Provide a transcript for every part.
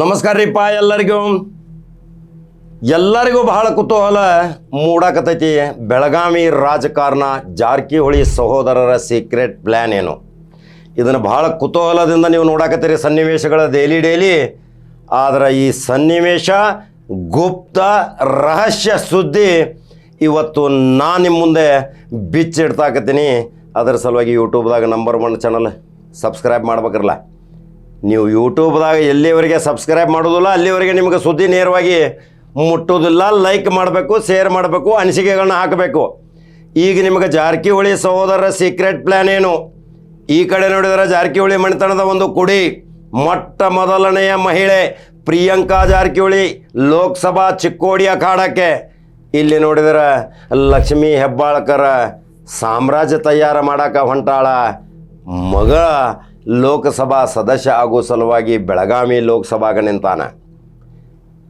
ನಮಸ್ಕಾರ ರೀಪ್ಪ ಎಲ್ಲರಿಗೂ. ಎಲ್ಲರಿಗೂ ಬಹಳ ಕುತೂಹಲ ಮೂಡಾಕತೈತಿ ಬೆಳಗಾವಿ ರಾಜಕಾರಣ ಜಾರಕಿಹೊಳಿ ಸಹೋದರರ ಸೀಕ್ರೆಟ್ ಪ್ಲ್ಯಾನ್ ಏನು? ಇದನ್ನು ಬಹಳ ಕುತೂಹಲದಿಂದ ನೀವು ನೋಡಾಕತ್ತೀರಿ ಸನ್ನಿವೇಶಗಳ ಡೈಲಿ ಡೈಲಿ ಆದರೆ ಈ ಸನ್ನಿವೇಶ ಗುಪ್ತ ರಹಸ್ಯ ಸುದ್ದಿ ಇವತ್ತು ನಾನು ನಿಮ್ಮ ಮುಂದೆ ಬಿಚ್ಚಿಡ್ತಾಕತ್ತೀನಿ. ಅದರ ಸಲುವಾಗಿ ಯೂಟ್ಯೂಬ್ದಾಗ ನಂಬರ್ ಒನ್ ಚಾನಲ್ ಸಬ್ಸ್ಕ್ರೈಬ್ ಮಾಡ್ಬೇಕ್ರಲ್ಲ. ನೀವು ಯೂಟ್ಯೂಬ್ದಾಗ ಎಲ್ಲಿವರೆಗೆ ಸಬ್ಸ್ಕ್ರೈಬ್ ಮಾಡೋದಿಲ್ಲ, ಅಲ್ಲಿವರೆಗೆ ನಿಮಗೆ ಸುದ್ದಿ ನೇರವಾಗಿ ಮುಟ್ಟೋದಿಲ್ಲ ಲೈಕ್ ಮಾಡಬೇಕು ಶೇರ್ ಮಾಡಬೇಕು ಅನಿಸಿಕೆಗಳನ್ನ ಹಾಕಬೇಕು. ಈಗ ನಿಮಗೆ ಜಾರಕಿಹೊಳಿ ಸಹೋದರರ ಸೀಕ್ರೆಟ್ ಪ್ಲ್ಯಾನ್ ಏನು? ಈ ಕಡೆ ನೋಡಿದರೆ ಜಾರಕಿಹೊಳಿ ಮಣಿತನದ ಒಂದು ಕುಡಿ. ಮೊಟ್ಟ ಮೊದಲನೆಯ ಮಹಿಳೆ ಪ್ರಿಯಾಂಕಾ ಜಾರಕಿಹೊಳಿ ಲೋಕಸಭಾ ಚಿಕ್ಕೋಡಿ ಅಖಾಡಕ್ಕೆ ಇಲ್ಲಿ ನೋಡಿದರೆ ಲಕ್ಷ್ಮೀ ಹೆಬ್ಬಾಳ್ಕರ ಸಾಮ್ರಾಜ್ಯ ತಯಾರು ಮಾಡಕ್ಕೆ ಹೊಂಟಾಳ ಮಗ ಲೋಕಸಭಾ ಸದಸ್ಯ ಆಗೋ ಸಲುವಾಗಿ ಬೆಳಗಾವಿ ಲೋಕಸಭಾಗ ನಿಂತಾನ.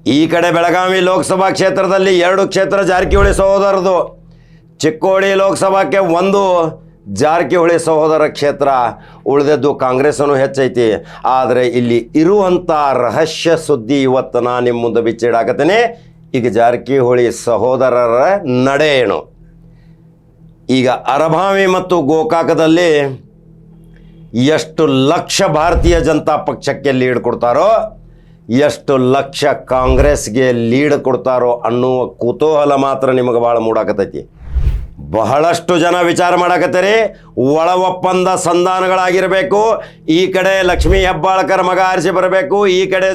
ಈ ಕಡೆ ಬೆಳಗಾವಿ ಲೋಕಸಭಾ ಕ್ಷೇತ್ರದಲ್ಲಿ ಎರಡು ಕ್ಷೇತ್ರ ಜಾರಕಿಹೊಳಿ ಸಹೋದರದು. ಚಿಕ್ಕೋಡಿ ಲೋಕಸಭಾಕ್ಕೆ ಒಂದು, ಜಾರಕಿಹೊಳಿ ಸಹೋದರ ಕ್ಷೇತ್ರ ಉಳಿದದ್ದು ಕಾಂಗ್ರೆಸ್ಸನ್ನು ಹೆಚ್ಚೈತಿ. ಆದರೆ ಇಲ್ಲಿ ಇರುವಂಥ ರಹಸ್ಯ ಸುದ್ದಿ ಇವತ್ತು ನಾನು ನಿಮ್ಮ ಮುಂದೆ ಬಿಚ್ಚಿಡಾಕತ್ತೇನೆ. ಈಗ ಜಾರಕಿಹೊಳಿ ಸಹೋದರರ ನಡೆ ಈಗ ಅರಭಾವಿ ಮತ್ತು ಗೋಕಾಕದಲ್ಲಿ ಎಷ್ಟು ಲಕ್ಷ ಭಾರತೀಯ ಜನತಾ ಪಕ್ಷಕ್ಕೆ ಲೀಡ್ ಕೊಡ್ತಾರೋ, ಎಷ್ಟು ಲಕ್ಷ ಕಾಂಗ್ರೆಸ್ಗೆ ಲೀಡ್ ಕೊಡ್ತಾರೋ ಅನ್ನುವ ಕುತೂಹಲ ಮಾತ್ರ ನಿಮಗೆ ಭಾಳ ಮೂಡಾಕತೈತಿ ಬಹಳಷ್ಟು ಜನ ವಿಚಾರ ಮಾಡಾಕತ್ತೀರಿ ಒಳ ಒಪ್ಪಂದ ಸಂಧಾನಗಳಾಗಿರಬೇಕು, ಈ ಕಡೆ ಲಕ್ಷ್ಮೀ ಹೆಬ್ಬಾಳ್ಕರ್ ಮಗ ಆರಿಸಿ ಬರಬೇಕು, ಈ ಕಡೆ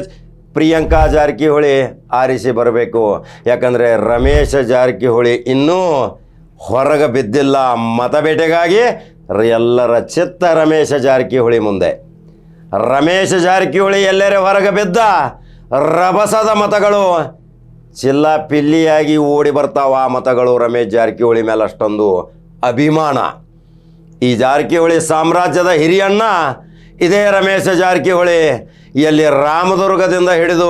ಪ್ರಿಯಾಂಕಾ ಜಾರಕಿಹೊಳಿ ಆರಿಸಿ ಬರಬೇಕು. ಯಾಕಂದರೆ ರಮೇಶ್ ಜಾರಕಿಹೊಳಿ ಇನ್ನೂ ಹೊರಗೆ ಬಿದ್ದಿಲ್ಲ, ಮತಬೇಟೆಗಾಗಿ ಎಲ್ಲರ ಚಿತ್ತ ರಮೇಶ ಜಾರಕಿಹೊಳಿ ಮುಂದೆ. ರಮೇಶ ಜಾರಕಿಹೊಳಿ ಎಲ್ಲರ ಹೊರಗೆ ಬಿದ್ದ ರಭಸದ ಮತಗಳು ಚಿಲ್ಲ ಪಿಲ್ಲಿಯಾಗಿ ಓಡಿ ಬರ್ತಾವ ಆ ಮತಗಳು ರಮೇಶ್ ಜಾರಕಿಹೊಳಿ ಮೇಲೆ ಅಷ್ಟೊಂದು ಅಭಿಮಾನ. ಈ ಜಾರಕಿಹೊಳಿ ಸಾಮ್ರಾಜ್ಯದ ಹಿರಿಯಣ್ಣ ಇದೇ ರಮೇಶ ಜಾರಕಿಹೊಳಿ. ಎಲ್ಲಿ ರಾಮದುರ್ಗದಿಂದ ಹಿಡಿದು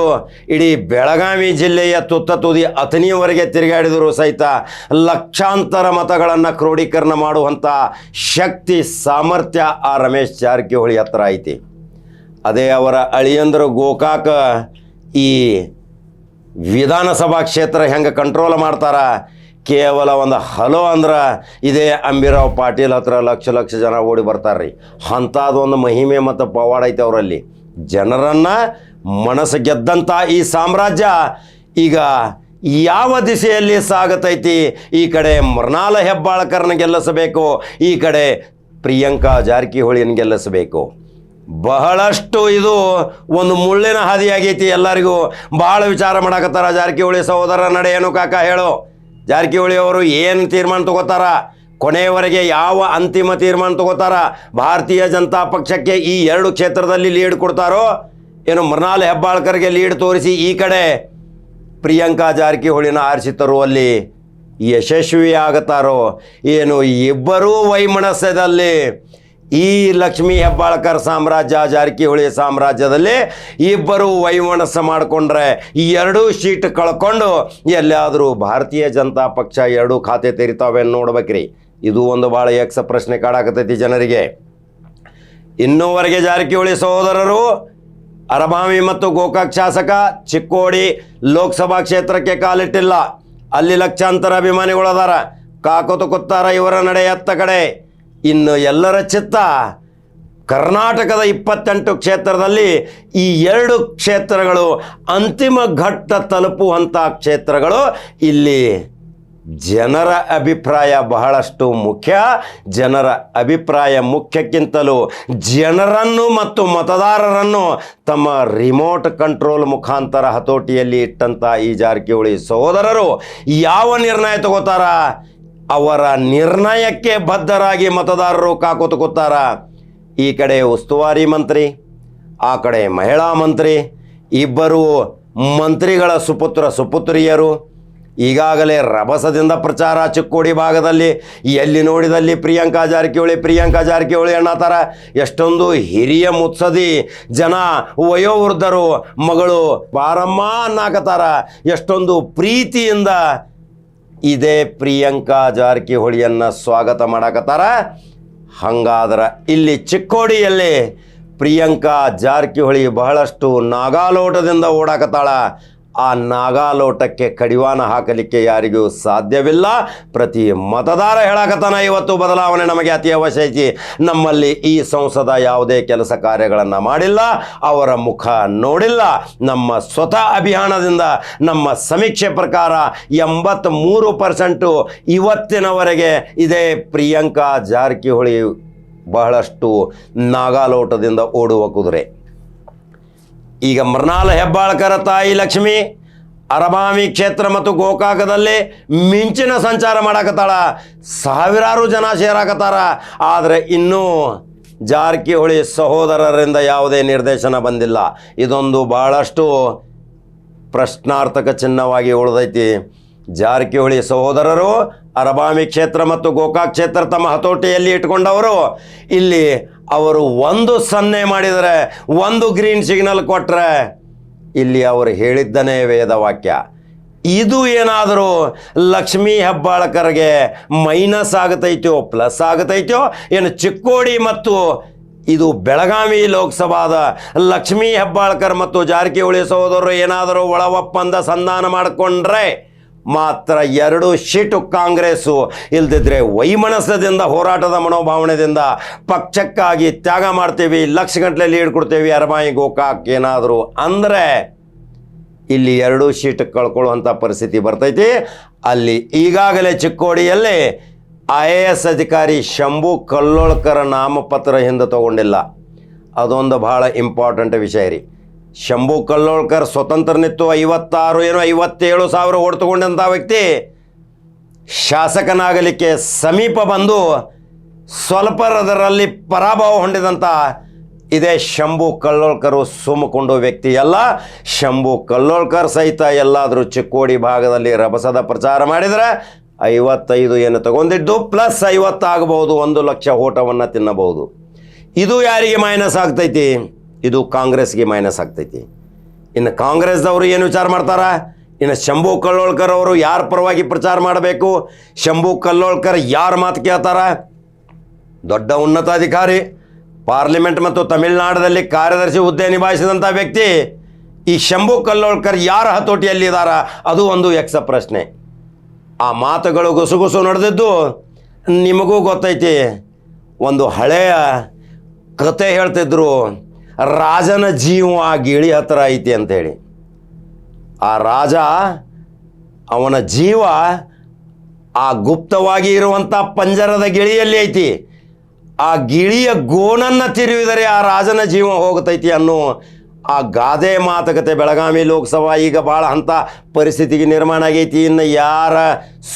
ಇಡೀ ಬೆಳಗಾವಿ ಜಿಲ್ಲೆಯ ತುತ್ತ ತುದಿ ಅಥಣಿಯವರೆಗೆ ತಿರುಗಾಡಿದರು ಸಹಿತ ಲಕ್ಷಾಂತರ ಮತಗಳನ್ನು ಕ್ರೋಢೀಕರಣ ಮಾಡುವಂಥ ಶಕ್ತಿ, ಸಾಮರ್ಥ್ಯ ಆ ರಮೇಶ್ ಜಾರಕಿಹೊಳಿ ಹತ್ರ ಐತಿ. ಅದೇ ಅವರ ಅಳಿಯಂದರು ಗೋಕಾಕ ಈ ವಿಧಾನಸಭಾ ಕ್ಷೇತ್ರ ಹೆಂಗೆ ಕಂಟ್ರೋಲ್ ಮಾಡ್ತಾರ? ಕೇವಲ ಒಂದು ಹಲೋ ಅಂದ್ರೆ ಇದೇ ಅಂಬಿರಾವ್ ಪಾಟೀಲ್ ಹತ್ರ ಲಕ್ಷ ಲಕ್ಷ ಜನ ಓಡಿ ಬರ್ತಾರೆ ಬರ್ತಾರ್ರಿ. ಅಂಥದ್ದೊಂದು ಮಹಿಮೆ ಮತ್ತು ಪವಾಡ ಐತೆ ಅವರಲ್ಲಿ. ಜನರನ್ನು ಮನಸ್ಸು ಗೆದ್ದಂಥ ಈ ಸಾಮ್ರಾಜ್ಯ ಈಗ ಯಾವ ದಿಸೆಯಲ್ಲಿ ಸಾಗತೈತಿ? ಈ ಕಡೆ ಮೃಣಾಲ ಹೆಬ್ಬಾಳ್ಕರ್ನ ಗೆಲ್ಲಿಸಬೇಕು, ಈ ಕಡೆ ಪ್ರಿಯಾಂಕಾ ಜಾರಕಿಹೊಳಿನ ಗೆಲ್ಲಿಸಬೇಕು. ಬಹಳಷ್ಟು ಇದು ಒಂದು ಮುಳ್ಳಿನ ಹಾದಿಯಾಗೈತಿ ಎಲ್ಲರಿಗೂ. ಭಾಳ ವಿಚಾರ ಮಾಡಕತ್ತಾರ ಜಾರಕಿಹೊಳಿ ಸಹೋದರ ನಡೆ ಏನು ಕಾಕ ಹೇಳು. ಜಾರಕಿಹೊಳಿ ಅವರು ಏನು ತೀರ್ಮಾನ ತಗೋತಾರ? ಕೊನೆಯವರೆಗೆ ಯಾವ ಅಂತಿಮ ತೀರ್ಮಾನ ತಗೋತಾರ? ಭಾರತೀಯ ಜನತಾ ಪಕ್ಷಕ್ಕೆ ಈ ಎರಡು ಕ್ಷೇತ್ರದಲ್ಲಿ ಲೀಡ್ ಕೊಡ್ತಾರೋ? ಏನು ಮೃಣಾಲ್ ಹೆಬ್ಬಾಳ್ಕರ್ಗೆ ಲೀಡ್ ತೋರಿಸಿ ಈ ಕಡೆ ಪ್ರಿಯಾಂಕಾ ಜಾರಕಿಹೊಳಿನ ಆರಿಸಿ ತರುವಲ್ಲಿ ಯಶಸ್ವಿ ಆಗುತ್ತಾರೋ ಏನು ಇಬ್ಬರೂ ವೈಮನಸ್ಯದಲ್ಲಿ ಈ ಲಕ್ಷ್ಮೀ ಹೆಬ್ಬಾಳ್ಕರ್ ಸಾಮ್ರಾಜ್ಯ, ಜಾರಕಿಹೊಳಿ ಸಾಮ್ರಾಜ್ಯದಲ್ಲಿ ಇಬ್ಬರು ವೈಮನಸ್ಸು ಮಾಡಿಕೊಂಡ್ರೆ ಈ ಎರಡೂ ಶೀಟ್ ಕಳ್ಕೊಂಡು ಎಲ್ಲಾದರೂ ಭಾರತೀಯ ಜನತಾ ಪಕ್ಷ ಎರಡೂ ಖಾತೆ ತೆರಿತಾವೆ ನೋಡ್ಬೇಕ್ರಿ. ಇದು ಒಂದು ಭಾಳ ಎಕ್ಸ ಪ್ರಶ್ನೆ ಕಾಡಾಕತೈತಿ ಜನರಿಗೆ. ಇನ್ನೂವರೆಗೆ ಜಾರಕಿಹೊಳಿ ಸಹೋದರರು ಅರಭಾವಿ ಮತ್ತು ಗೋಕಾಕ್ ಶಾಸಕ, ಚಿಕ್ಕೋಡಿ ಲೋಕಸಭಾ ಕ್ಷೇತ್ರಕ್ಕೆ ಕಾಲಿಟ್ಟಿಲ್ಲ. ಅಲ್ಲಿ ಲಕ್ಷಾಂತರ ಅಭಿಮಾನಿಗಳು ಅದಾರ. ಇವರ ನಡೆ ಎತ್ತ ಕಡೆ. ಇನ್ನು ಎಲ್ಲರ ಚಿತ್ತ ಕರ್ನಾಟಕದ ಇಪ್ಪತ್ತೆಂಟು ಕ್ಷೇತ್ರದಲ್ಲಿ ಈ ಎರಡು ಕ್ಷೇತ್ರಗಳು ಅಂತಿಮ ಘಟ್ಟ ತಲುಪುವಂಥ ಕ್ಷೇತ್ರಗಳು. ಇಲ್ಲಿ ಜನರ ಅಭಿಪ್ರಾಯ ಬಹಳಷ್ಟು ಮುಖ್ಯ. ಜನರ ಅಭಿಪ್ರಾಯ ಮುಖ್ಯಕ್ಕಿಂತಲೂ ಜನರನ್ನು ಮತ್ತು ಮತದಾರರನ್ನು ತಮ್ಮ ರಿಮೋಟ್ ಕಂಟ್ರೋಲ್ ಮುಖಾಂತರ ಹತೋಟಿಯಲ್ಲಿ ಇಟ್ಟಂಥ ಈ ಜಾರಕಿಹೊಳಿ ಸಹೋದರರು ಯಾವ ನಿರ್ಣಯ ತಗೋತಾರ? ಅವರ ನಿರ್ಣಯಕ್ಕೆ ಬದ್ಧರಾಗಿ ಮತದಾರರು ಕಾಕುತುಕುತ್ತಾರ. ಈ ಕಡೆ ಉಸ್ತುವಾರಿ ಮಂತ್ರಿ, ಆ ಕಡೆ ಮಹಿಳಾ ಮಂತ್ರಿ, ಇಬ್ಬರು ಮಂತ್ರಿಗಳ ಸುಪುತ್ರ ಸುಪುತ್ರಿಯರು, ಈಗಾಗಲೇ ರಭಸದಿಂದ ಪ್ರಚಾರ ಚಿಕ್ಕೋಡಿ ಭಾಗದಲ್ಲಿ, ಎಲ್ಲಿ ನೋಡಿದಲ್ಲಿ ಪ್ರಿಯಾಂಕಾ ಜಾರಕಿಹೊಳಿ ಪ್ರಿಯಾಂಕಾ ಜಾರಕಿಹೊಳಿ ಅನ್ನತಾರ ಎಷ್ಟೊಂದು ಹಿರಿಯ ಮುತ್ಸದಿ ಜನ ವಯೋವೃದ್ಧರು ಮಗಳು ಬಾರಮ್ಮ ಅನ್ನಾಕತಾರ. ಎಷ್ಟೊಂದು ಪ್ರೀತಿಯಿಂದ ಇದೇ ಪ್ರಿಯಾಂಕಾ ಜಾರಕಿಹೊಳಿಯನ್ನು ಸ್ವಾಗತ ಮಾಡಕತ್ತಾರ. ಹಂಗಾದ್ರೆ ಇಲ್ಲಿ ಚಿಕ್ಕೋಡಿಯಲ್ಲಿ ಪ್ರಿಯಾಂಕಾ ಜಾರಕಿಹೊಳಿ ಬಹಳಷ್ಟು ನಾಗಾಲೋಟದಿಂದ ಓಡಾಕತ್ತಾಳ. ಆ ನಾಗಾಲೋಟಕ್ಕೆ ಕಡಿವಾಣ ಹಾಕಲಿಕ್ಕೆ ಯಾರಿಗೂ ಸಾಧ್ಯವಿಲ್ಲ. ಪ್ರತಿ ಮತದಾರ ಹೇಳಕತನ ಇವತ್ತು ಬದಲಾವಣೆ ನಮಗೆ ಅತಿ ಅವಶ್ಯ ಐತಿ ನಮ್ಮಲ್ಲಿ ಈ ಸಂಸದ ಯಾವುದೇ ಕೆಲಸ ಕಾರ್ಯಗಳನ್ನು ಮಾಡಿಲ್ಲ, ಅವರ ಮುಖ ನೋಡಿಲ್ಲ. ನಮ್ಮ ಸ್ವತಃ ಅಭಿಯಾನದಿಂದ ನಮ್ಮ ಸಮೀಕ್ಷೆ ಪ್ರಕಾರ ಎಂಬತ್ತ್ಮೂರು ಪರ್ಸೆಂಟು ಇವತ್ತಿನವರೆಗೆ ಇದೇ ಪ್ರಿಯಾಂಕಾ ಜಾರಕಿಹೊಳಿ ಬಹಳಷ್ಟು ನಾಗಾಲೋಟದಿಂದ ಓಡುವ ಕುದುರೆ. ಈಗ ಮೃಣಾಲ್ ಹೆಬ್ಬಾಳ್ಕರ ತಾಯಿ ಲಕ್ಷ್ಮಿ ಅರಬಾಮಿ ಕ್ಷೇತ್ರ ಮತ್ತು ಗೋಕಾಕದಲ್ಲಿ ಮಿಂಚಿನ ಸಂಚಾರ ಮಾಡಾಕತ್ತಾಳ. ಸಾವಿರಾರು ಜನ ಸೇರಾಕತ್ತಾರ. ಆದರೆ ಇನ್ನೂ ಜಾರಕಿಹೊಳಿ ಸಹೋದರರಿಂದ ಯಾವುದೇ ನಿರ್ದೇಶನ ಬಂದಿಲ್ಲ. ಇದೊಂದು ಭಾಳಷ್ಟು ಪ್ರಶ್ನಾರ್ಥಕ ಚಿಹ್ನವಾಗಿ ಉಳಿದೈತಿ. ಜಾರಕಿಹೊಳಿ ಸಹೋದರರು ಅರಬಾಮಿ ಕ್ಷೇತ್ರ ಮತ್ತು ಗೋಕಾಕ್ ಕ್ಷೇತ್ರ ತಮ್ಮ ಹತೋಟಿಯಲ್ಲಿ ಇಟ್ಕೊಂಡವರು ಇಲ್ಲಿ ಅವರು ಒಂದು ಸನ್ನೆ ಮಾಡಿದರೆ, ಒಂದು ಗ್ರೀನ್ ಸಿಗ್ನಲ್ ಕೊಟ್ಟರೆ ಇಲ್ಲಿ ಅವರು ಹೇಳಿದ್ದನೇ ವೇದವಾಕ್ಯ ಇದು ಏನಾದರೂ ಲಕ್ಷ್ಮೀ ಹೆಬ್ಬಾಳ್ಕರ್ಗೆ ಮೈನಸ್ ಆಗತೈತೋ, ಪ್ಲಸ್ ಆಗತೈತೋ, ಏನು ಚಿಕ್ಕೋಡಿ ಮತ್ತು ಇದು ಬೆಳಗಾವಿ ಲೋಕಸಭಾದ ಲಕ್ಷ್ಮೀ ಹೆಬ್ಬಾಳ್ಕರ್ ಮತ್ತು ಜಾರಕಿಹೊಳಿ ಸಹೋದರರು ಏನಾದರೂ ಒಳ ಒಪ್ಪಂದ ಸಂಧಾನ ಮಾಡಿಕೊಂಡ್ರೆ ಮಾತ್ರ ಎರಡು ಶೀಟು ಕಾಂಗ್ರೆಸ್ಸು. ಇಲ್ದಿದ್ರೆ ವೈಮನಸ್ಸದಿಂದ ಹೋರಾಟದ ಮನೋಭಾವನೆಯಿಂದ ಪಕ್ಷಕ್ಕಾಗಿ ತ್ಯಾಗ ಮಾಡ್ತೀವಿ, ಲಕ್ಷ ಗಂಟಲೆ ಲೀಡ್ ಕೊಡ್ತೀವಿ, ಅರಮಾಯಿ ಗೋಕಾಕ್ ಏನಾದರೂ ಅಂದರೆ ಇಲ್ಲಿ ಎರಡು ಶೀಟ್ ಕಳ್ಕೊಳ್ಳುವಂಥ ಪರಿಸ್ಥಿತಿ ಬರ್ತೈತಿ. ಅಲ್ಲಿ ಈಗಾಗಲೇ ಚಿಕ್ಕೋಡಿಯಲ್ಲಿ ಐ ಎ ಎಸ್ ಅಧಿಕಾರಿ ಶಂಭು ಕಲ್ಲೋಳ್ಕರ ನಾಮಪತ್ರ ಹಿಂದೆ ತಗೊಂಡಿಲ್ಲ. ಅದೊಂದು ಭಾಳ ಇಂಪಾರ್ಟೆಂಟ್ ವಿಷಯ ರೀ. ಶಂಭು ಕಲ್ಲೋಳ್ಕರ್ ಸ್ವತಂತ್ರ ನಿತ್ತು ಐವತ್ತಾರು ಏನೋ ಐವತ್ತೇಳು ಸಾವಿರ ಓಟ್ ವ್ಯಕ್ತಿ ಶಾಸಕನಾಗಲಿಕ್ಕೆ ಸಮೀಪ ಬಂದು ಸ್ವಲ್ಪರದರಲ್ಲಿ ಪರಾಭವ ಹೊಂದಿದಂಥ ಇದೇ ಶಂಭು ಕಲ್ಲೋಳ್ಕರು ಸುಮ್ಮಕೊಂಡು ವ್ಯಕ್ತಿ ಅಲ್ಲ, ಶಂಭು ಕಲ್ಲೋಳ್ಕರ್ ಸಹಿತ ಎಲ್ಲಾದರೂ ಚಿಕ್ಕೋಡಿ ಭಾಗದಲ್ಲಿ ರಭಸದ ಪ್ರಚಾರ ಮಾಡಿದರೆ ಐವತ್ತೈದು ಏನು ತಗೊಂಡಿದ್ದು, ಪ್ಲಸ್ ಐವತ್ತಾಗಬಹುದು, ಒಂದು ಲಕ್ಷ ಓಟವನ್ನು ತಿನ್ನಬಹುದು. ಇದು ಯಾರಿಗೆ ಮೈನಸ್ ಆಗ್ತೈತಿ? ಇದು ಕಾಂಗ್ರೆಸ್ಗೆ ಮೈನಸ್ ಆಗ್ತೈತಿ. ಇನ್ನು ಕಾಂಗ್ರೆಸ್ದವರು ಏನು ವಿಚಾರ ಮಾಡ್ತಾರೆ? ಇನ್ನು ಶಂಭು ಕಲ್ಲೋಳ್ಕರ್ ಅವರು ಯಾರ ಪರವಾಗಿ ಪ್ರಚಾರ ಮಾಡಬೇಕು? ಶಂಭು ಕಲ್ಲೋಳ್ಕರ್ ಯಾರ ಮಾತು ಕೇಳ್ತಾರ? ದೊಡ್ಡ ಉನ್ನತಾಧಿಕಾರಿ, ಪಾರ್ಲಿಮೆಂಟ್ ಮತ್ತು ತಮಿಳುನಾಡದಲ್ಲಿ ಕಾರ್ಯದರ್ಶಿ ಹುದ್ದೆ ನಿಭಾಯಿಸಿದಂಥ ವ್ಯಕ್ತಿ, ಈ ಶಂಭು ಕಲ್ಲೋಳ್ಕರ್ ಯಾರ ಹತೋಟಿಯಲ್ಲಿದ್ದಾರ ಅದು ಒಂದು ಯಕ್ಷ ಪ್ರಶ್ನೆ. ಆ ಮಾತುಗಳು ಗುಸುಗುಸು ನಡೆದಿದ್ದು ನಿಮಗೂ ಗೊತ್ತೈತಿ. ಒಂದು ಹಳೆಯ ಕತೆ ಹೇಳ್ತಿದ್ರು. ರಾಜನ ಜೀವ ಆ ಗಿಳಿ ಹತ್ರ ಐತಿ ಅಂತೇಳಿ. ಆ ರಾಜ ಅವನ ಜೀವ ಆ ಗುಪ್ತವಾಗಿ ಇರುವಂಥ ಪಂಜರದ ಗಿಳಿಯಲ್ಲಿ ಐತಿ. ಆ ಗಿಳಿಯ ಗೋಣನ್ನು ತಿರುವಿದರೆ ಆ ರಾಜನ ಜೀವ ಹೋಗ್ತೈತಿ ಅನ್ನೋ ಆ ಗಾದೆ ಮಾತುಕತೆ ಬೆಳಗಾವಿ ಲೋಕಸಭಾ ಈಗ ಭಾಳ ಅಂಥ ಪರಿಸ್ಥಿತಿಗೆ ನಿರ್ಮಾಣ ಆಗೈತಿ. ಇನ್ನು ಯಾರ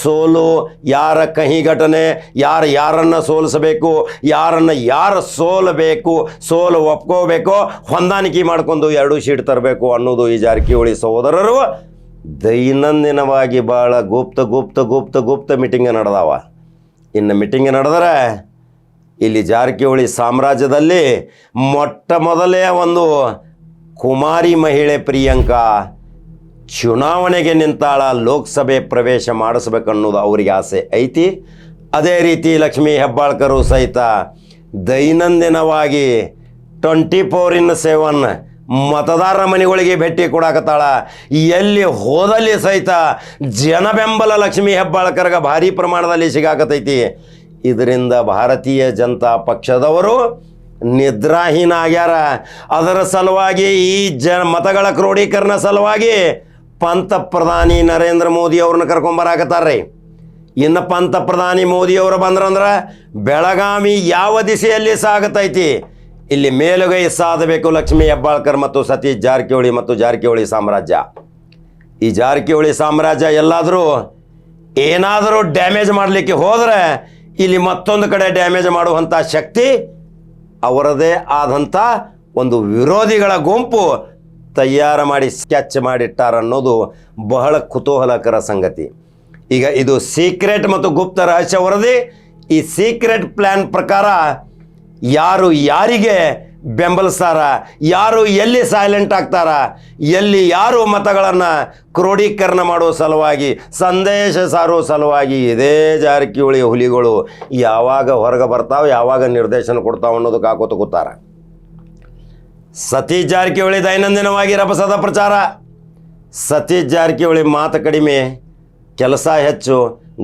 ಸೋಲು, ಯಾರ ಕಹಿ ಘಟನೆ, ಯಾರು ಯಾರನ್ನು ಸೋಲಿಸಬೇಕು, ಯಾರನ್ನು ಯಾರು ಸೋಲಬೇಕು, ಸೋಲು ಒಪ್ಕೋಬೇಕೋ, ಹೊಂದಾಣಿಕೆ ಮಾಡ್ಕೊಂಡು ಎರಡು ಶೀಟ್ ತರಬೇಕು ಅನ್ನೋದು ಈ ಜಾರಕಿಹೊಳಿ ಸಹೋದರರು. ದೈನಂದಿನವಾಗಿ ಭಾಳ ಗುಪ್ತ ಗುಪ್ತ ಗುಪ್ತ ಗುಪ್ತ ಮೀಟಿಂಗ್ ನಡೆದಾವ. ಇನ್ನು ಮೀಟಿಂಗ್ ನಡೆದರೆ ಇಲ್ಲಿ ಜಾರಕಿಹೊಳಿ ಸಾಮ್ರಾಜ್ಯದಲ್ಲಿ ಮೊಟ್ಟ ಮೊದಲೇ ಒಂದು ಕುಮಾರಿ ಮಹಿಳೆ ಪ್ರಿಯಾಂಕಾ ಚುನಾವಣೆಗೆ ನಿಂತಾಳ, ಲೋಕಸಭೆ ಪ್ರವೇಶ ಮಾಡಿಸ್ಬೇಕನ್ನೋದು ಅವರಿಗೆ ಆಸೆ ಐತಿ. ಅದೇ ರೀತಿ ಲಕ್ಷ್ಮೀ ಹೆಬ್ಬಾಳ್ಕರು ಸಹಿತ ದೈನಂದಿನವಾಗಿ ಟ್ವೆಂಟಿ ಫೋರ್ ಇನ್ ಸೆವೆನ್ ಮತದಾರರ ಮನೆಗಳಿಗೆ ಭೇಟಿ ಕೊಡಾಕತ್ತಾಳ. ಎಲ್ಲಿ ಹೋದಲ್ಲಿ ಸಹಿತ ಜನ ಬೆಂಬಲ ಲಕ್ಷ್ಮೀ ಹೆಬ್ಬಾಳ್ಕರ್ಗ ಭಾರಿ ಪ್ರಮಾಣದಲ್ಲಿ ಸಿಗಾಕತೈತಿ. ಇದರಿಂದ ಭಾರತೀಯ ಜನತಾ ಪಕ್ಷದವರು ನಿದ್ರಾಹೀನ ಆಗ್ಯಾರ. ಅದರ ಸಲುವಾಗಿ ಈ ಜ ಮತಗಳ ಕ್ರೋಢೀಕರಣ ಸಲುವಾಗಿ ಪಂತ ಪ್ರಧಾನಿ ನರೇಂದ್ರ ಮೋದಿ ಅವ್ರನ್ನ ಕರ್ಕೊಂಬರಾಕತ್ತಾರ್ರಿ ಇನ್ನು ಪಂತ ಪ್ರಧಾನಿ ಮೋದಿಯವರು ಬಂದ್ರಂದ್ರೆ ಬೆಳಗಾವಿ ಯಾವ ದಿಸೆಯಲ್ಲಿ ಸಾಗತೈತಿ? ಇಲ್ಲಿ ಮೇಲುಗೈ ಸಾಧಬೇಕು ಲಕ್ಷ್ಮೀ ಹೆಬ್ಬಾಳ್ಕರ್ ಮತ್ತು ಸತೀಶ್ ಜಾರಕಿಹೊಳಿ ಮತ್ತು ಜಾರಕಿಹೊಳಿ ಸಾಮ್ರಾಜ್ಯ. ಈ ಜಾರಕಿಹೊಳಿ ಸಾಮ್ರಾಜ್ಯ ಎಲ್ಲಾದರೂ ಏನಾದರೂ ಡ್ಯಾಮೇಜ್ ಮಾಡಲಿಕ್ಕೆ ಹೋದರೆ ಇಲ್ಲಿ ಮತ್ತೊಂದು ಕಡೆ ಡ್ಯಾಮೇಜ್ ಮಾಡುವಂಥ ಶಕ್ತಿ ಅವರದೇ ಆದಂಥ ಒಂದು ವಿರೋಧಿಗಳ ಗುಂಪು ತಯಾರು ಮಾಡಿ ಸ್ಕೆಚ್ ಮಾಡಿಟ್ಟಾರನ್ನೋದು ಬಹಳ ಕುತೂಹಲಕರ ಸಂಗತಿ. ಈಗ ಇದು ಸೀಕ್ರೆಟ್ ಮತ್ತು ಗುಪ್ತ ರಹಸ್ಯ ವರದಿ. ಈ ಸೀಕ್ರೆಟ್ ಪ್ಲ್ಯಾನ್ ಪ್ರಕಾರ ಯಾರು ಯಾರಿಗೆ ಬೆಂಬಲಿಸ್ತಾರ ಯಾರು ಎಲ್ಲಿ ಸೈಲೆಂಟ್ ಆಗ್ತಾರ, ಎಲ್ಲಿ ಯಾರು ಮತಗಳನ್ನು ಕ್ರೋಢೀಕರಣ ಮಾಡುವ ಸಲುವಾಗಿ, ಸಂದೇಶ ಸಾರುವ ಸಲುವಾಗಿ ಇದೇ ಜಾರಕಿಹೊಳಿ ಹುಲಿಗಳು ಯಾವಾಗ ಹೊರಗೆ ಬರ್ತಾವೆ, ಯಾವಾಗ ನಿರ್ದೇಶನ ಕೊಡ್ತಾವೆ ಅನ್ನೋದಕ್ಕೆ ಕಾಕೋತ ಕೂತಾರ. ಸತೀಶ್ ಜಾರಕಿಹೊಳಿ ದೈನಂದಿನವಾಗಿ ರಭಸದ ಪ್ರಚಾರ. ಸತೀಶ್ ಜಾರಕಿಹೊಳಿ ಮಾತು ಕಡಿಮೆ, ಕೆಲಸ ಹೆಚ್ಚು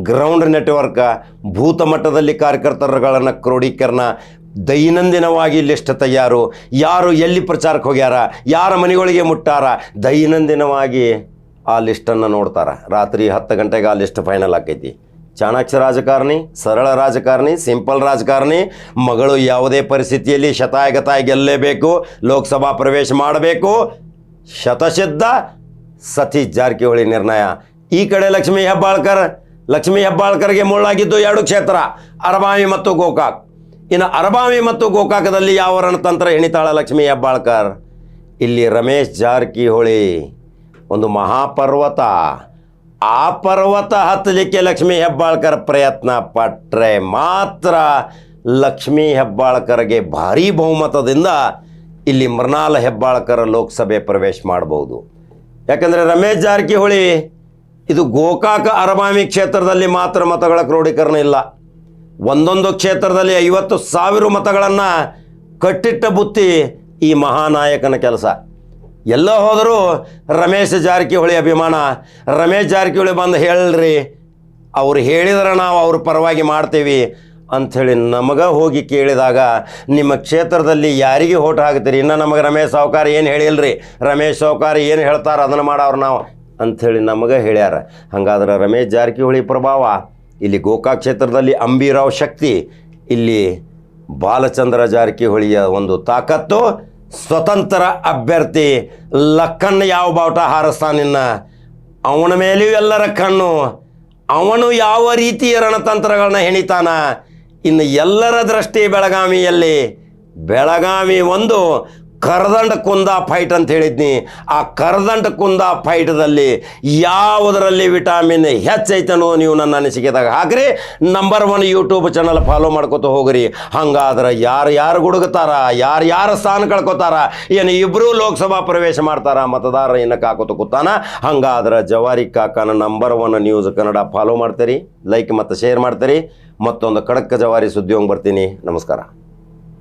ಗ್ರೌಂಡ್ ನೆಟ್ವರ್ಕ್ ಭೂತ ಮಟ್ಟದಲ್ಲಿ ಕಾರ್ಯಕರ್ತರುಗಳನ್ನು ಕ್ರೋಢೀಕರಣ ದೈನಂದಿನವಾಗಿ ಲಿಸ್ಟ್ ತಯಾರು ಯಾರು ಎಲ್ಲಿ ಪ್ರಚಾರಕ್ಕೆ ಹೋಗ್ಯಾರ? ಯಾರ ಮನೆಗಳಿಗೆ ಮುಟ್ಟಾರ? ದೈನಂದಿನವಾಗಿ ಆ ಲಿಸ್ಟನ್ನು ನೋಡ್ತಾರೆ. ರಾತ್ರಿ ಹತ್ತು ಗಂಟೆಗೆ ಆ ಲಿಸ್ಟ್ ಫೈನಲ್ ಆಕೈತಿ. ಚಾಣಾಕ್ಷ ರಾಜಕಾರಣಿ, ಸರಳ ರಾಜಕಾರಣಿ, ಸಿಂಪಲ್ ರಾಜಕಾರಣಿ, ಮಗಳು ಯಾವುದೇ ಪರಿಸ್ಥಿತಿಯಲ್ಲಿ ಶತಾಯಗತಾಯ ಗೆಲ್ಲಲೇಬೇಕು, ಲೋಕಸಭಾ ಪ್ರವೇಶ ಮಾಡಬೇಕು. ಶತಸಿದ್ಧ ಸತೀಶ್ ಜಾರಕಿಹೊಳಿ ನಿರ್ಣಯ. ಈ ಕಡೆ ಲಕ್ಷ್ಮೀ ಹೆಬ್ಬಾಳ್ಕರ್, ಲಕ್ಷ್ಮೀ ಹೆಬ್ಬಾಳ್ಕರ್ಗೆ ಮುಳ್ಳಾಗಿದ್ದು ಎರಡು ಕ್ಷೇತ್ರ, ಅರಬಾವಿ ಮತ್ತು ಗೋಕಾಕ್. ಇನ್ನು ಅರಬಾವಿ ಮತ್ತು ಗೋಕಾಕದಲ್ಲಿ ಯಾವ ರಣತಂತ್ರ ಎಣಿತಾಳ ಲಕ್ಷ್ಮೀ ಹೆಬ್ಬಾಳ್ಕರ್? ಇಲ್ಲಿ ರಮೇಶ್ ಜಾರಕಿಹೊಳಿ, ಒಂದು ಮಹಾಪರ್ವತ. ಆ ಪರ್ವತ ಹತ್ತಲಿಕ್ಕೆ ಲಕ್ಷ್ಮೀ ಹೆಬ್ಬಾಳ್ಕರ್ ಪ್ರಯತ್ನ ಪಟ್ಟರೆ ಮಾತ್ರ ಲಕ್ಷ್ಮೀ ಹೆಬ್ಬಾಳ್ಕರ್ಗೆ ಭಾರೀ ಬಹುಮತದಿಂದ ಇಲ್ಲಿ ಮೃಣಾಲ್ ಹೆಬ್ಬಾಳ್ಕರ್ ಲೋಕಸಭೆ ಪ್ರವೇಶ ಮಾಡಬಹುದು. ಯಾಕಂದರೆ ರಮೇಶ್ ಜಾರಕಿಹೊಳಿ, ಇದು ಗೋಕಾಕ ಅರಬಾಮಿ ಕ್ಷೇತ್ರದಲ್ಲಿ ಮಾತ್ರ ಮತಗಳ ಕ್ರೋಢೀಕರಣ ಇಲ್ಲ. ಒಂದೊಂದು ಕ್ಷೇತ್ರದಲ್ಲಿ ಐವತ್ತು ಸಾವಿರ ಮತಗಳನ್ನು ಕಟ್ಟಿಟ್ಟ ಬುತ್ತಿ ಈ ಮಹಾನಾಯಕನ ಕೆಲಸ. ಎಲ್ಲ ಹೋದರೂ ರಮೇಶ್ ಜಾರಕಿಹೊಳಿ ಅಭಿಮಾನ. ರಮೇಶ್ ಜಾರಕಿಹೊಳಿ ಬಂದು ಹೇಳ್ರಿ, ಅವ್ರು ಹೇಳಿದ್ರೆ ನಾವು ಅವ್ರ ಪರವಾಗಿ ಮಾಡ್ತೀವಿ ಅಂಥೇಳಿ ನಮಗೆ ಹೋಗಿ ಕೇಳಿದಾಗ ನಿಮ್ಮ ಕ್ಷೇತ್ರದಲ್ಲಿ ಯಾರಿಗೆ ಓಟ್ ಹಾಕ್ತೀರಿ? ಇನ್ನು ನಮಗೆ ರಮೇಶ್ ಸಾವುಕಾರ ಏನು ಹೇಳಿಲ್ರಿ? ರಮೇಶ್ ಸಾವುಕಾರ ಏನು ಹೇಳ್ತಾರೆ ಅದನ್ನು ಮಾಡವ್ರು ನಾವು ಅಂಥೇಳಿ ನಮಗೆ ಹೇಳ್ಯಾರ. ಹಾಗಾದ್ರೆ ರಮೇಶ್ ಜಾರಕಿಹೊಳಿ ಪ್ರಭಾವ ಇಲ್ಲಿ ಗೋಕಾಕ್ ಕ್ಷೇತ್ರದಲ್ಲಿ ಅಂಬಿರಾವ್ ಶಕ್ತಿ, ಇಲ್ಲಿ ಬಾಲಚಂದ್ರ ಜಾರಕಿಹೊಳಿಯ ಒಂದು ತಾಕತ್ತು, ಸ್ವತಂತ್ರ ಅಭ್ಯರ್ಥಿ ಲಕ್ಕನ್ ಯಾವ ಬಾವುಟ ಹಾರಿಸ್ತಾನಿನ್ನ ಅವನ ಮೇಲೆಯೂ ಎಲ್ಲರ ಕಣ್ಣು, ಅವನು ಯಾವ ರೀತಿಯ ರಣತಂತ್ರಗಳನ್ನ ಹೆಣಿತಾನ? ಇನ್ನು ಎಲ್ಲರ ದೃಷ್ಟಿ ಬೆಳಗಾವಿಯಲ್ಲಿ. ಬೆಳಗಾವಿ ಒಂದು ಕರದಂಡ ಕುಂದ ಫೈಟ್ ಅಂತ ಹೇಳಿದ್ನಿ. ಆ ಕರದಂಡ ಕುಂದ ಫೈಟ್ದಲ್ಲಿ ಯಾವುದರಲ್ಲಿ ವಿಟಾಮಿನ್ ಹೆಚ್ಚೈತನೋ ನೀವು ನನ್ನ ಅನಿಸಿಕೆದಾಗ ಹಾಕ್ರಿ. Number one YouTube channel follow ಮಾಡ್ಕೊತ ಹೋಗ್ರಿ. ಹಂಗಾದ್ರೆ ಯಾರು ಯಾರು ಗುಡುಗುತ್ತಾರ ಯಾರು ಯಾರು ಸ್ಥಾನ ಕಳ್ಕೊತಾರ, ಏನು ಇಬ್ಬರೂ ಲೋಕಸಭಾ ಪ್ರವೇಶ ಮಾಡ್ತಾರ ಮತದಾರ ಏನ ಕಾಕೋತ ಕೂತಾನ. ಹಂಗಾದ್ರೆ ಜವಾರಿ ಕಾಕನ number one news Kannada follow ಮಾಡ್ತೀರಿ ಲೈಕ್ ಮತ್ತು ಶೇರ್ ಮಾಡ್ತೀರಿ. ಮತ್ತೊಂದು ಖಡಕ್ ಜವಾರಿ ಸುದ್ದಿ ಹೋಗಿ ಬರ್ತೀನಿ. ನಮಸ್ಕಾರ.